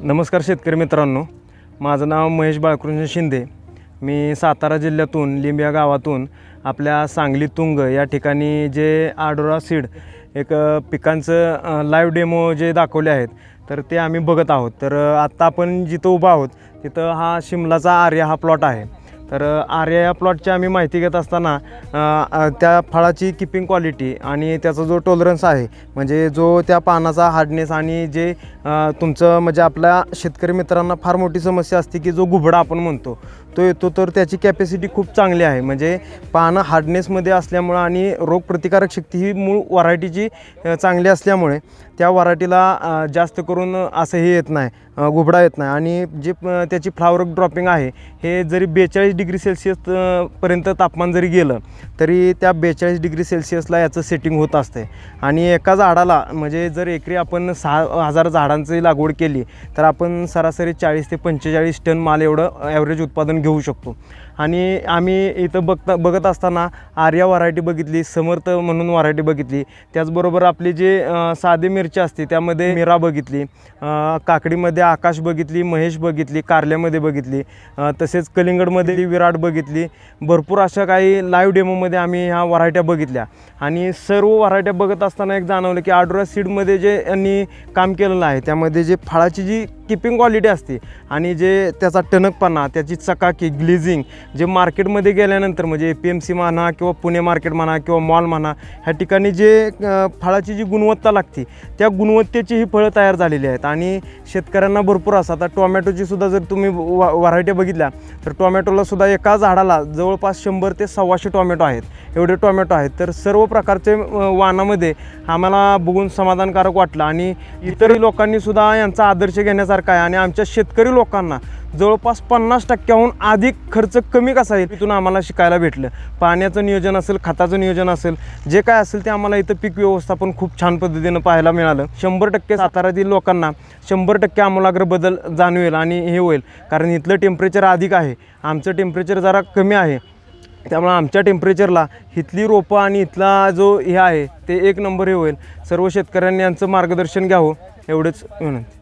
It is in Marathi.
नमस्कार शेतकरी मित्रांनो. माझं नाव महेश बाळकृष्ण शिंदे. मी सातारा जिल्ह्यातून लिंबिया गावातून आपल्या सांगली तुंग या ठिकाणी जे आडोरा सीड एक पिकांचं लाईव्ह डेमो जे दाखवले आहेत तर ते आम्ही बघत आहोत. तर आत्ता आपण जिथं उभा आहोत तिथं हा शिमलाचा आर्या हा प्लॉट आहे. तर आर्या या प्लॉटची आम्ही माहिती घेत असताना त्या फळाची किपिंग क्वालिटी आणि त्याचा जो टॉलरन्स आहे म्हणजे जो त्या पानाचा हार्डनेस आणि जे तुमचं म्हणजे आपल्या शेतकरी मित्रांना फार मोठी समस्या असते की जो घुबडा आपण म्हणतो तो येतो तर त्याची कॅपॅसिटी खूप चांगली आहे. म्हणजे पानं हार्डनेसमध्ये असल्यामुळं आणि रोगप्रतिकारक शक्ती ही मूळ व्हरायटीची चांगली असल्यामुळे त्या व्हरायटीला जास्त करून असं हे येत नाही घुबडा येत नाही. आणि जे त्याची फ्लावर ड्रॉपिंग आहे हे जरी बेचाळीस डिग्री सेल्सिअस पर्यंत तापमान जरी गेलं तरी त्या बेचाळीस डिग्री सेल्सिअसला याचं सेटिंग होत असते आणि एका झाडाला म्हणजे जर एकरी आपण सहा हजार झाडांची लागवड केली तर आपण सरासरी चाळीस ते पंचेचाळीस टन माल एवढं ॲव्हरेज उत्पादन घेऊ शकतो. आणि आम्ही इथं बघता बघत असताना आर्या व्हरायटी बघितली समर्थ म्हणून व्हरायटी बघितली. त्याचबरोबर आपली जे साधी मिरची असते त्यामध्ये मिरा बघितली काकडीमध्ये आकाश बघितली महेश बघितली कारल्यामध्ये बघितली तसेच कलिंगडमध्ये विराट बघितली. भरपूर अशा काही लाईव्ह डेमोमध्ये आम्ही ह्या व्हरायट्या बघितल्या. आणि सर्व व्हरायट्या बघत असताना एक जाणवलं की आडोरा सीडमध्ये जे यांनी काम केलेलं आहे त्यामध्ये जे फळाची जी किपिंग क्वालिटी असते. आणि जे त्याचा टणकपणा त्याची चकाकी ग्लिझिंग जे मार्केटमध्ये गेल्यानंतर म्हणजे ए पी एम सी म्हणा किंवा पुणे मार्केट म्हणा किंवा मॉल म्हणा ह्या ठिकाणी जे फळाची जी गुणवत्ता लागते त्या गुणवत्तेची ही फळं तयार झालेली आहेत. आणि शेतकऱ्यांना भरपूर असं आता टोमॅटोची सुद्धा जर तुम्ही व्हरायटी बघितल्या तर टोमॅटोला सुद्धा एका झाडाला जवळपास शंभर ते सव्वाशे टोमॅटो आहेत. एवढे टोमॅटो आहेत. तर सर्व प्रकारचे वाहनामध्ये आम्हाला बघून समाधानकारक वाटलं. आणि इतरही लोकांनी सुद्धा यांचा आदर्श घेण्यासारखा आहे आणि आमच्या शेतकरी लोकांना जवळपास पन्नास टक्क्याहून अधिक खर्च कमी कसा येईल? तिथून आम्हाला शिकायला भेटलं. पाण्याचं नियोजन असेल खताचं नियोजन असेल जे काय असेल ते आम्हाला इथं पीक व्यवस्थापन खूप छान पद्धतीनं पाहायला मिळालं. शंभर टक्के सातारातील लोकांना शंभर टक्के आमूलाग्र बदल जाणवेल आणि हे होईल. कारण इथलं टेम्परेचर अधिक आहे. आमचं टेम्परेचर जरा कमी आहे. त्यामुळे आमच्या टेम्परेचरला इथली रोपं आणि इथला जो हे आहे ते एक नंबर हे होईल. सर्व शेतकऱ्यांनी यांचं मार्गदर्शन घ्यावं एवढंच विनंती.